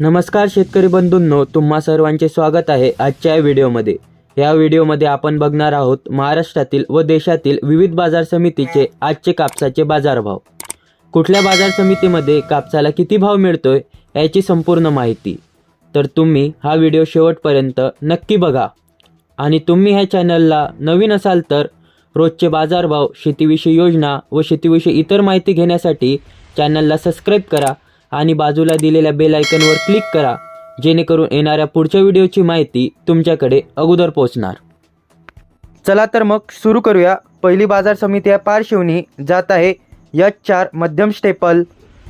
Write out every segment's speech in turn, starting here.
नमस्कार शेतकरी बंधूंनो तुम्हा सर्वांचे स्वागत आहे आजच्या या व्हिडिओमध्ये. या व्हिडिओमध्ये आपण बघणार आहोत महाराष्ट्रातील व देशातील विविध बाजार समितीचे आजचे कापसाचे बाजारभाव. कुठल्या बाजार समितीमध्ये कापसाला किती भाव मिळतोय याची संपूर्ण माहिती. तर तुम्ही हा व्हिडिओ शेवटपर्यंत नक्की बघा. आणि तुम्ही ह्या चॅनलला नवीन असाल तर रोजचे बाजारभाव शेतीविषयी योजना व शेतीविषयी इतर माहिती घेण्यासाठी चॅनलला सबस्क्राईब करा आणि बाजूला दिलेल्या बेल आयकनवर क्लिक करा जेणेकरून येणाऱ्या पुढच्या व्हिडिओची माहिती तुमच्याकडे अगोदर पोहोचणार. चला तर मग सुरू करूया. पहिली बाजार समिती आहे पारशिवनी जात आहे यच चार मध्यम स्टेपल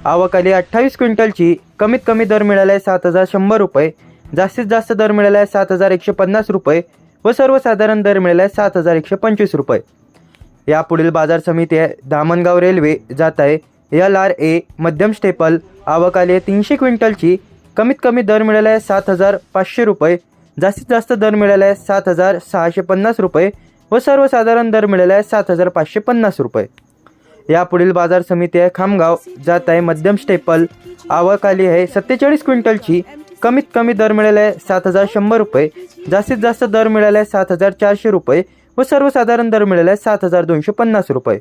आवक आली अठ्ठावीस क्विंटलची. कमीत कमी दर मिळाला आहे सात हजार शंभर रुपये. जास्तीत जास्त दर मिळाला आहे सात हजार एकशे पन्नास रुपये व सर्वसाधारण दर मिळाला आहे सात हजार एकशे पंचवीस रुपये. यापुढील बाजार समिती आहे धामणगाव रेल्वे जात आहे. एल आर ए मध्यम स्टेपल आवकाले आहे तीनशे क्विंटलची. कमीत कमी दर मिळाला आहे सात हजार पाचशे रुपये. जास्तीत जास्त दर मिळाला आहे सात हजार सहाशे पन्नास रुपये व सर्वसाधारण दर मिळाला आहे सात हजार पाचशे पन्नास रुपये. यापुढील बाजार समिती आहे खामगाव जात आहे मध्यम स्टेपल आवक आली आहे सत्तेचाळीस क्विंटलची. कमीत कमी दर मिळाला आहे सात हजार शंभर रुपये. जास्तीत जास्त दर मिळाला आहे सात हजार चारशे रुपये व सर्वसाधारण दर मिळाला आहे सात हजार दोनशे पन्नास रुपये.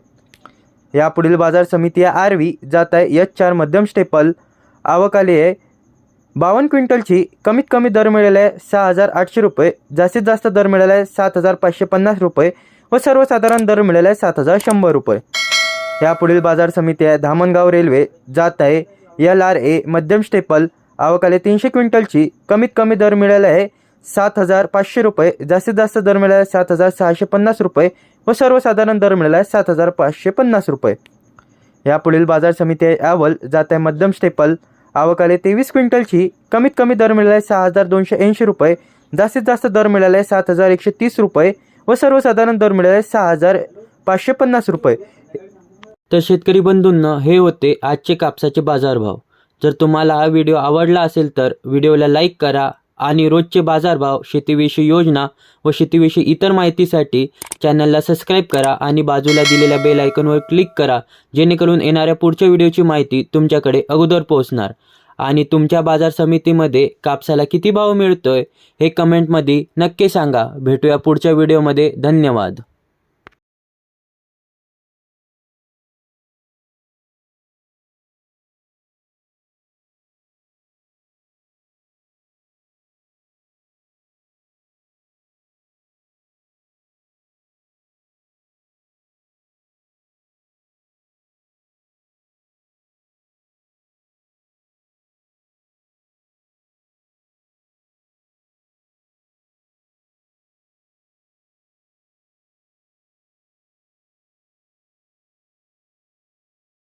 यापुढील बाजार समिती आहे आरवी जात आहे. एच चार मध्यम स्टेपल. आवक आली आहे. बावन्न क्विंटलची कमीत कमी दर मिळाला आहे सहा हजार आठशे रुपये. जास्तीत जास्त दर मिळाला आहे सात हजार पाचशे पन्नास रुपये व सर्वसाधारण दर मिळाला आहे सात हजार शंभर रुपये. यापुढील बाजार समिती आहे धामणगाव रेल्वे जात आहे. एल आर ए मध्यम स्टेपल. आवक आले तीनशे क्विंटलची. कमीत कमी दर मिळाला आहे सात हजार पाचशे रुपये जास्तीत जास्त दर मिळाला आहे सात हजार सहाशे पन्नास रुपये व सर्वसाधारण दर मिळाला आहे सात हजार पाचशे पन्नास रुपये. यापुढील बाजार समिती अहवाल जात आहे मध्यम स्टेपल आवक आले तेवीस क्विंटलची कमीत कमी दर मिळाला आहे सहा हजार दोनशे ऐंशी रुपये जास्तीत जास्त दर मिळाला आहे सात हजार एकशे तीस रुपये व सर्वसाधारण दर मिळाला आहे सहा हजार पाचशे पन्नास रुपये. तर शेतकरी बंधूंना हे होते आजचे कापसाचे बाजारभाव. जर तुम्हाला हा व्हिडिओ आवडला असेल तर व्हिडिओला लाईक करा आणि रोजचे बाजारभाव शेतीविषयी योजना व शेतीविषयी इतर माहितीसाठी चॅनलला सबस्क्राईब करा आणि बाजूला दिलेल्या बेल आयकॉनवर क्लिक करा जेणेकरून येणाऱ्या पुढच्या व्हिडिओची माहिती तुमच्याकडे अगोदर पोहोचणार. आणि तुमच्या बाजार समितीमध्ये कापसाला किती भाव मिळतोय हे कमेंटमध्ये नक्की सांगा. भेटूया पुढच्या व्हिडिओमध्ये. धन्यवाद.